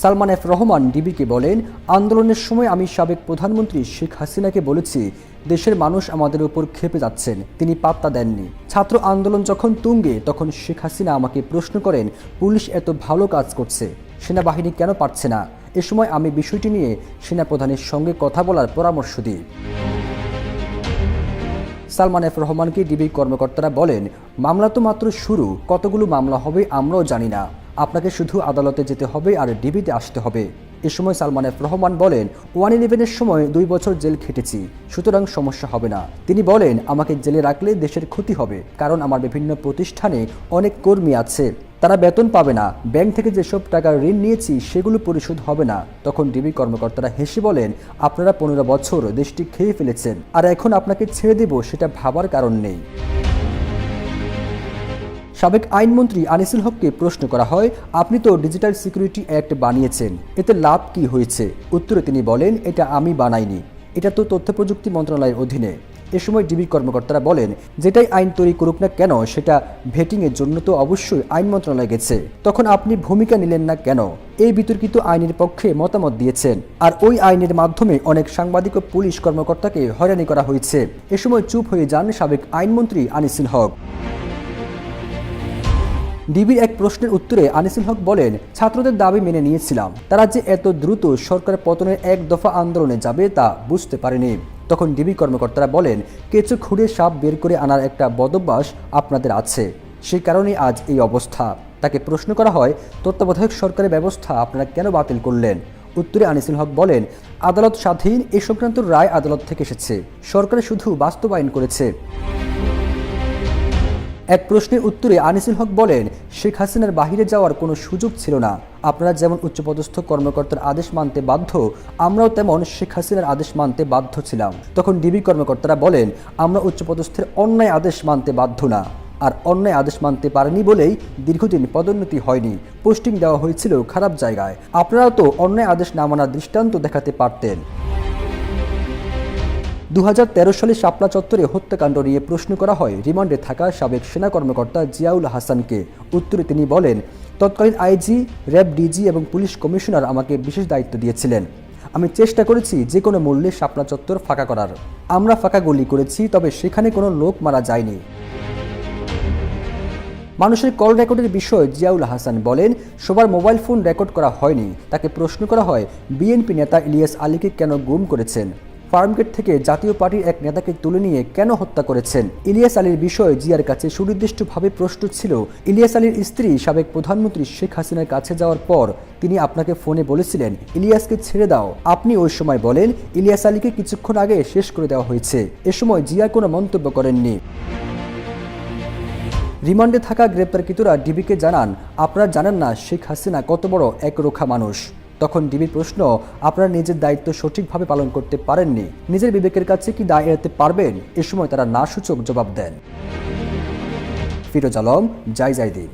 Salman F Rahman ডিবিকে বলেন, আন্দোলনের সময় আমি সাবেক প্রধানমন্ত্রী শেখ হাসিনাকে বলেছি, দেশের মানুষ আমাদের উপর খেপে যাচ্ছেন, তিনি পাত্তা দেননি। ছাত্র আন্দোলন যখন তুঙ্গে, তখন শেখ হাসিনা আমাকে প্রশ্ন করেন, পুলিশ এত ভালো কাজ করছে, সেনাবাহিনী কেন পারছে না? এ সময় আমি বিষয়টি নিয়ে সেনাপ্রধানের সঙ্গে কথা বলার পরামর্শ দিই। সালমান এফ রহমানকে ডিবি কর্মকর্তারা বলেন, মামলা তো মাত্র শুরু, কতগুলো মামলা হবে আমরাও জানি না। আপনাকে শুধু আদালতে যেতে হবে আর ডিবিতে আসতে হবে। এ সময় সালমান এফ রহমান বলেন, ওয়ান ইলেভেনের সময় দুই বছর জেল খেটেছি, সুতরাং সমস্যা হবে না। তিনি বলেন, আমাকে জেলে রাখলে দেশের ক্ষতি হবে, কারণ আমার বিভিন্ন প্রতিষ্ঠানে অনেক কর্মী আছে। তারা বেতন পাবে না। ব্যাংক থেকে যেসব টাকা ঋণ নিয়েছি, সেগুলো পরিশোধ হবে না। তখন ডিবি কর্মকর্তারা হেসে বলেন, আপনারা পনেরো বছর দেশটি খেয়ে ফেলেছেন। আর এখন আপনাকে ছেড়ে দেব, সেটা ভাবার কারণ নেই। সাবেক আইনমন্ত্রী আনিসুল হককে প্রশ্ন করা হয়, আপনি তো ডিজিটাল সিকিউরিটি অ্যাক্ট বানিয়েছেন, এতে লাভ কি হয়েছে? উত্তরে তিনি বলেন, এটা আমি বানাইনি। এটা তো তথ্য প্রযুক্তি মন্ত্রণালয়ের অধীনে। এ সময় ডিবি কর্মকর্তারা বলেন, যেটাই আইন তৈরি করুক না কেন, সেটা ভেটিংয়ের জন্য তো অবশ্যই আইন মন্ত্রণালয় গেছে। তখন আপনি ভূমিকা নিলেন না কেন? এই বিতর্কিত আইনের পক্ষে মতামত দিয়েছেন। আর ওই আইনের মাধ্যমে অনেক সাংবাদিক ও পুলিশ কর্মকর্তাকে হয়রানি করা হয়েছে। এ সময় চুপ হয়ে যান সাবেক আইনমন্ত্রী আনিসুল হক। ডিবির এক প্রশ্নের উত্তরে আনিসুল হক বলেন, ছাত্রদের দাবি মেনে নিয়েছিলাম। তারা যে এত দ্রুত সরকার পতনের এক দফা আন্দোলনে যাবে তা বুঝতে পারেনি। তখন ডিবি কর্মকর্তারা বলেন, কেঁচো খুঁড়ে সাপ বের করে আনার একটা বদভ্যাস আপনাদের আছে। সেই কারণে আজ এই অবস্থা। তাকে প্রশ্ন করা হয়, তত্ত্বাবধায়ক সরকারের ব্যবস্থা আপনারা কেন বাতিল করলেন? উত্তরে আনিসুল হক বলেন, আদালত স্বাধীন এ সংক্রান্ত রায় আদালত থেকে এসেছে। সরকার শুধু বাস্তবায়ন করেছে। এক প্রশ্নের উত্তরে আনিসুল হক বলেন, শেখ হাসিনার বাহিরে যাওয়ার কোনো সুযোগ ছিল না। আপনারা যেমন উচ্চপদস্থ কর্মকর্তার আদেশ মানতে বাধ্য, আমরাও তেমন শেখ হাসিনার আদেশ মানতে বাধ্য ছিলাম। তখন ডিবি কর্মকর্তারা বলেন, আমরা উচ্চপদস্থের অন্যায় আদেশ মানতে বাধ্য না। আর অন্যায় আদেশ মানতে পারেনি বলেই দীর্ঘদিন পদোন্নতি হয়নি। পোস্টিং দেওয়া হয়েছিল খারাপ জায়গায়। আপনারা তো অন্যায় আদেশ না মানার দৃষ্টান্ত দেখাতে পারতেন। দু হাজার তেরো সালে শাপলা চত্বরে হত্যাকাণ্ড নিয়ে প্রশ্ন করা হয়। রিমান্ডে থাকা সাবেক সেনা কর্মকর্তা জিয়াউল হাসানকে। উত্তরে তিনি বলেন, তৎকালীন আইজি, র্যাব ডিজি এবং পুলিশ কমিশনার আমাকে বিশেষ দায়িত্ব দিয়েছিলেন। আমি চেষ্টা করেছি যে কোনো মূল্যে শাপলা চত্বর ফাঁকা করার। আমরা ফাঁকা গুলি করেছি, তবে সেখানে কোনো লোক মারা যায়নি। মানুষের কল রেকর্ডের বিষয়ে জিয়াউল হাসান বলেন, সবার মোবাইল ফোন রেকর্ড করা হয়নি। তাকে প্রশ্ন করা হয়, বিএনপি নেতা ইলিয়াস আলীকে কেন গুম করেছেন? ফার্মগেট থেকে জাতীয় পার্টির এক নেতাকে তুলে নিয়ে কেন হত্যা করেছেন? ইলিয়াস আলীর বিষয়ে জিয়ার কাছে সুনির্দিষ্টভাবে প্রশ্ন ছিল। ইলিয়াস আলীর স্ত্রী সাবেক প্রধানমন্ত্রী শেখ হাসিনার কাছে যাওয়ার পর তিনি আপনাকে ফোনে বলেছিলেন, ইলিয়াসকে ছেড়ে দাও। আপনি ওই সময় বলেন, ইলিয়াস আলীকে কিছুক্ষণ আগে শেষ করে দেওয়া হয়েছে। এ সময় জিয়া কোনো মন্তব্য করেননি। রিমান্ডে থাকা গ্রেপ্তারকৃতরা ডিবিকে জানান, আপনারা জানেন না শেখ হাসিনা কত বড় একরোখা মানুষ। তখন ডিবির প্রশ্ন, আপনারা নিজের দায়িত্ব সঠিকভাবে পালন করতে পারেননি। নিজের বিবেকের কাছে কি দায় এড়াতে পারবেন? এ সময় তারা না সূচক জবাব দেন। ফিরোজ আলম, জাই জাইদি